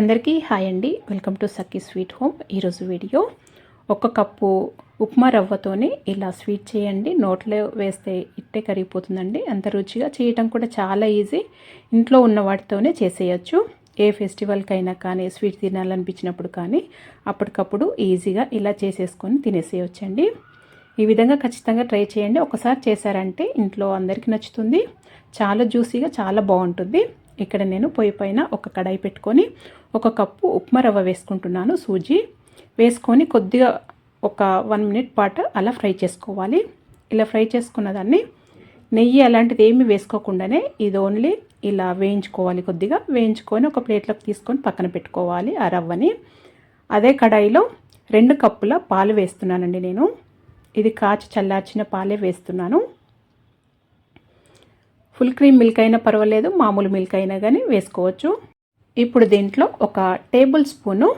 అందరికీ హాయ్ అండి. Welcome to Sakki sweet home. ఈరోజు వీడియో ఒక కప్పు ఉప్మా రవ్వతోనే ఇలా స్వీట్ చేయండి. నోట్లో వేస్తే ఇట్టే కరిగిపోతుందండి. అంత రుచిగా చేయటం కూడా చాలా ఈజీ. ఇంట్లో ఉన్న వాటితోనే చేసేయచ్చు. ఏ ఫెస్టివల్కైనా కానీ స్వీట్ తినాలనిపించినప్పుడు కానీ అప్పటికప్పుడు ఈజీగా ఇలా చేసేసుకొని తినేసేయచ్చండి. ఈ విధంగా ఖచ్చితంగా ట్రై చేయండి. ఒకసారి చేశారంటే ఇంట్లో అందరికీ నచ్చుతుంది. చాలా జ్యూసీగా చాలా బాగుంటుంది. ఇక్కడ నేను పొయ్యి పైన ఒక కడాయి పెట్టుకొని ఒక కప్పు ఉప్మా రవ్వ వేసుకుంటున్నాను సూజీ. వేసుకొని కొద్దిగా ఒక వన్ మినిట్ పాటు అలా ఫ్రై చేసుకోవాలి. ఇలా ఫ్రై చేసుకున్న దాన్ని నెయ్యి అలాంటిది ఏమీ వేసుకోకుండానే ఇది ఓన్లీ ఇలా వేయించుకోవాలి కొద్దిగా. వేయించుకొని ఒక ప్లేట్లోకి తీసుకొని పక్కన పెట్టుకోవాలి ఆ రవ్వని. అదే కడాయిలో రెండు కప్పుల పాలు వేస్తున్నానండి నేను. ఇది కాచి చల్లార్చిన పాలే వేస్తున్నాను. ఫుల్ క్రీమ్ మిల్క్ అయినా పర్వాలేదు మామూలు మిల్క్ అయినా కానీ వేసుకోవచ్చు. ఇప్పుడు దీంట్లో ఒక టేబుల్ స్పూను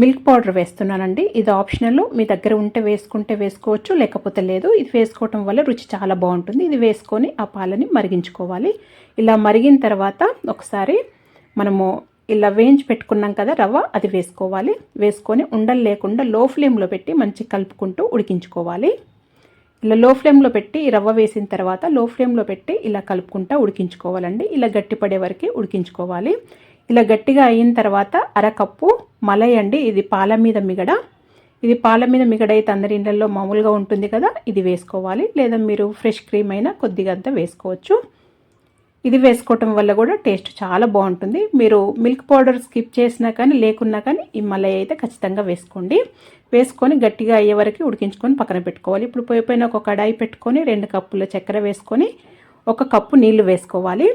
మిల్క్ పౌడర్ వేస్తున్నానండి. ఇది ఆప్షనల్. మీ దగ్గర ఉంటే వేసుకుంటే వేసుకోవచ్చు లేకపోతే లేదు. ఇది వేసుకోవటం వల్ల రుచి చాలా బాగుంటుంది. ఇది వేసుకొని ఆ పాలని మరిగించుకోవాలి. ఇలా మరిగిన తర్వాత ఒకసారి మనము ఇలా వేయించి పెట్టుకున్నాం కదా రవ్వ అది వేసుకోవాలి. వేసుకొని ఉండలు లేకుండా లో ఫ్లేమ్లో పెట్టి మంచి కలుపుకుంటూ ఉడికించుకోవాలి. ఇలా లో ఫ్లేమ్లో పెట్టి రవ్వ వేసిన తర్వాత లో ఫ్లేమ్లో పెట్టి ఇలా కలుపుకుంటూ ఉడికించుకోవాలండి. ఇలా గట్టిపడే వరకు ఉడికించుకోవాలి. ఇలా గట్టిగా అయిన తర్వాత అరకప్పు మలై అండి ఇది పాల మీద మిగడ. ఇది పాల మీద మిగడ అయితే అందరి ఇళ్ళల్లో మామూలుగా ఉంటుంది కదా ఇది వేసుకోవాలి. లేదా మీరు ఫ్రెష్ క్రీమ్ అయినా కొద్దిగా అంతా వేసుకోవచ్చు. ఇది వేసుకోవటం వల్ల కూడా టేస్ట్ చాలా బాగుంటుంది. మీరు మిల్క్ పౌడర్ స్కిప్ చేసినా కానీ లేకున్నా కానీ ఈ మలై అయితే ఖచ్చితంగా వేసుకోండి. వేసుకొని గట్టిగా అయ్యే వరకు ఉడికించుకొని పక్కన పెట్టుకోవాలి. ఇప్పుడు పోయిపోయిన ఒక కడాయి పెట్టుకొని రెండు కప్పుల చక్కెర వేసుకొని ఒక కప్పు నీళ్ళు వేసుకోవాలి.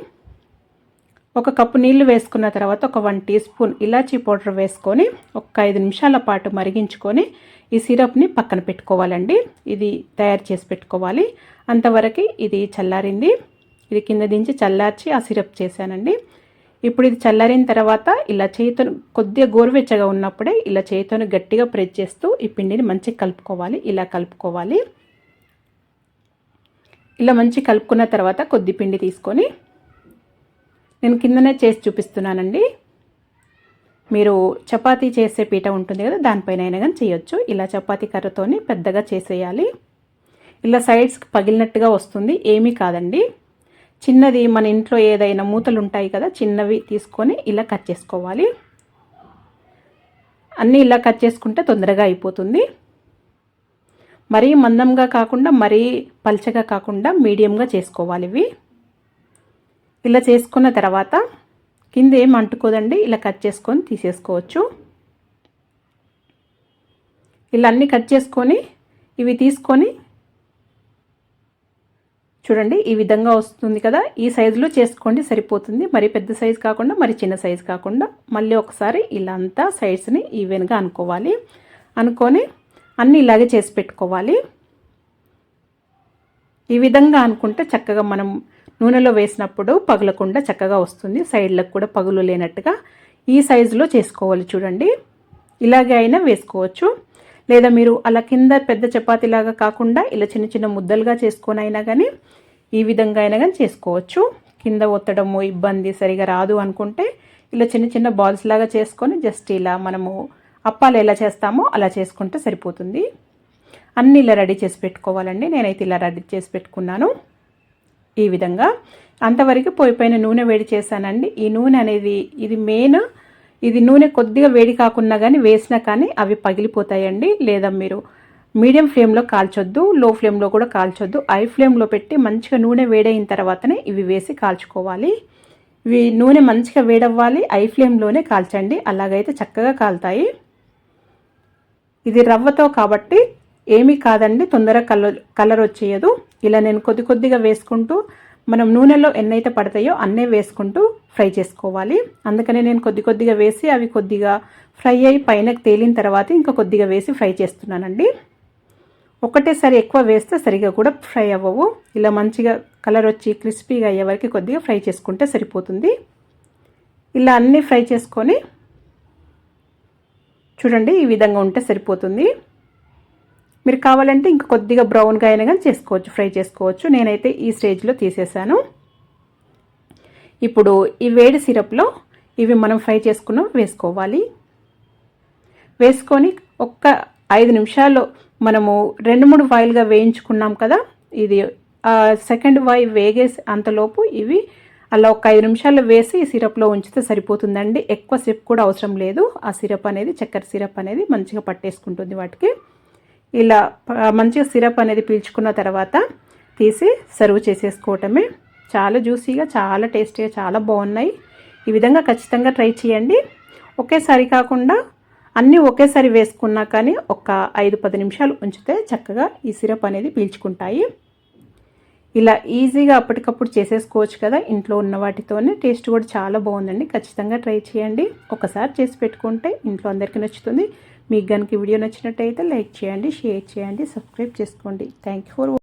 ఒక కప్పు నీళ్ళు వేసుకున్న తర్వాత ఒక వన్ టీ స్పూన్ ఇలాచీ పౌడర్ వేసుకొని ఒక ఐదు నిమిషాల పాటు మరిగించుకొని ఈ సిరప్ని పక్కన పెట్టుకోవాలండి. ఇది తయారు చేసి పెట్టుకోవాలి. అంతవరకు ఇది చల్లారింది. ఇది కింద దించి చల్లార్చి ఆ సిరప్ చేశానండి. ఇప్పుడు ఇది చల్లారిన తర్వాత ఇలా చేతితో కొద్దిగా గోరువెచ్చగా ఉన్నప్పుడే ఇలా చేతితో గట్టిగా ప్రెస్ చేస్తూ ఈ పిండిని మంచిగా కలుపుకోవాలి. ఇలా కలుపుకోవాలి. ఇలా మంచి కలుపుకున్న తర్వాత కొద్ది పిండి తీసుకొని నేను కిందనే చేసి చూపిస్తున్నానండి. మీరు చపాతీ చేసే పీట ఉంటుంది కదా దానిపైన అయినా కానీ చేయొచ్చు. ఇలా చపాతీ కర్రతోని పెద్దగా చేసేయాలి. ఇలా సైడ్స్కి పగిలినట్టుగా వస్తుంది ఏమీ కాదండి. చిన్నది మన ఇంట్లో ఏదైనా మూతలు ఉంటాయి కదా చిన్నవి తీసుకొని ఇలా కట్ చేసుకోవాలి. అన్నీ ఇలా కట్ చేసుకుంటే తొందరగా అయిపోతుంది. మరీ మందంగా కాకుండా మరీ పల్చగా కాకుండా మీడియంగా చేసుకోవాలి ఇవి. ఇలా చేసుకున్న తర్వాత కింద ఏం అంటుకోదండి ఇలా కట్ చేసుకొని తీసేసుకోవచ్చు. ఇలా అన్నీ కట్ చేసుకొని ఇవి తీసుకొని చూడండి ఈ విధంగా వస్తుంది కదా. ఈ సైజులో చేసుకోండి సరిపోతుంది. మరి పెద్ద సైజు కాకుండా మరి చిన్న సైజు కాకుండా మళ్ళీ ఒకసారి ఇలా అంతా సైడ్స్ని ఈవెన్గా అనుకోవాలి. అనుకొని అన్నీ ఇలాగే చేసి పెట్టుకోవాలి. ఈ విధంగా అనుకుంటే చక్కగా మనం నూనెలో వేసినప్పుడు పగలకుండా చక్కగా వస్తుంది. సైడ్లకు కూడా పగులు లేనట్టుగా ఈ సైజులో చేసుకోవాలి చూడండి. ఇలాగే అయినా వేసుకోవచ్చు. లేదా మీరు అలా కింద పెద్ద చపాతీలాగా కాకుండా ఇలా చిన్న చిన్న ముద్దలుగా చేసుకొని అయినా కానీ ఈ విధంగా అయినా కానీ చేసుకోవచ్చు. కింద ఒత్తడము ఇబ్బంది సరిగా రాదు అనుకుంటే ఇలా చిన్న చిన్న బాల్స్ లాగా చేసుకొని జస్ట్ ఇలా మనము అప్పాలు ఎలా చేస్తామో అలా చేసుకుంటే సరిపోతుంది. అన్నీ ఇలా రెడీ చేసి పెట్టుకోవాలండి. నేనైతే ఇలా రెడీ చేసి పెట్టుకున్నాను. ఈ విధంగా. అంతవరకు పొయ్యి పైన నూనె వేడి చేశానండి. ఈ నూనె అనేది ఇది మెయిన్ ఇది నూనె కొద్దిగా వేడి కాకుండా కానీ వేసినా కానీ అవి పగిలిపోతాయండి. లేదా మీరు మీడియం ఫ్లేమ్లో కాల్చొద్దు లో ఫ్లేమ్లో కూడా కాల్చొద్దు. ఐ ఫ్లేమ్లో పెట్టి మంచిగా నూనె వేడైన తర్వాతనే ఇవి వేసి కాల్చుకోవాలి. ఇవి నూనె మంచిగా వేడవ్వాలి ఐ ఫ్లేమ్లోనే కాల్చండి. అలాగైతే చక్కగా కాలుతాయి. ఇది రవ్వతో కాబట్టి ఏమీ కాదండి తొందరగా కలర్ కలర్ వచ్చేయదు. ఇలా నేను కొద్ది కొద్దిగా వేసుకుంటూ మనం నూనెలో ఎన్నైతే పడతాయో అన్నే వేసుకుంటూ ఫ్రై చేసుకోవాలి. అందుకనే నేను కొద్ది కొద్దిగా వేసి అవి కొద్దిగా ఫ్రై అయ్యి పైనకు తేలిన తర్వాత ఇంకా కొద్దిగా వేసి ఫ్రై చేస్తున్నానండి. ఒకటేసారి ఎక్కువ వేస్తే సరిగా కూడా ఫ్రై అవ్వవు. ఇలా మంచిగా కలర్ వచ్చి క్రిస్పీగా అయ్యే వరకు కొద్దిగా ఫ్రై చేసుకుంటే సరిపోతుంది. ఇలా అన్నీ ఫ్రై చేసుకొని చూడండి ఈ విధంగా ఉంటే సరిపోతుంది. మీరు కావాలంటే ఇంకా కొద్దిగా బ్రౌన్గా అయినా కానీ చేసుకోవచ్చు ఫ్రై చేసుకోవచ్చు. నేనైతే ఈ స్టేజ్లో తీసేసాను. ఇప్పుడు ఈ వేడి సిరప్లో ఇవి మనం ఫ్రై చేసుకున్న వేసుకోవాలి. వేసుకొని ఒక్క ఐదు నిమిషాల్లో మనము రెండు మూడు వాయిల్గా వేయించుకున్నాం కదా ఇది సెకండ్ వాయి వేగేసి అంతలోపు ఇవి అలా ఒక ఐదు నిమిషాలు వేసి సిరప్లో ఉంచితే సరిపోతుందండి. ఎక్కువ సిరప్ కూడా అవసరం లేదు. ఆ సిరప్ అనేది చక్కెర సిరప్ అనేది మంచిగా పట్టేసుకుంటుంది వాటికి. ఇలా మంచిగా సిరప్ అనేది పీల్చుకున్న తర్వాత తీసి సర్వ్ చేసేసుకోవటమే. చాలా జ్యూసీగా చాలా టేస్టీగా చాలా బాగున్నాయి. ఈ విధంగా ఖచ్చితంగా ట్రై చేయండి. ఒకేసారి కాకుండా అన్నీ ఒకేసారి వేసుకున్నా కానీ ఒక ఐదు పది నిమిషాలు ఉంచితే చక్కగా ఈ సిరప్ అనేది పీల్చుకుంటాయి. ఇలా ఈజీగా అప్పటికప్పుడు చేసేసుకోవచ్చు కదా ఇంట్లో ఉన్న వాటితోనే. టేస్ట్ కూడా చాలా బాగుందండి. ఖచ్చితంగా ట్రై చేయండి. ఒకసారి చేసి పెట్టుకుంటే ఇంట్లో అందరికీ నచ్చుతుంది. మీకు కనుక వీడియో నచ్చినట్టయితే లైక్ చేయండి షేర్ చేయండి సబ్స్క్రైబ్ చేసుకోండి. Thank you for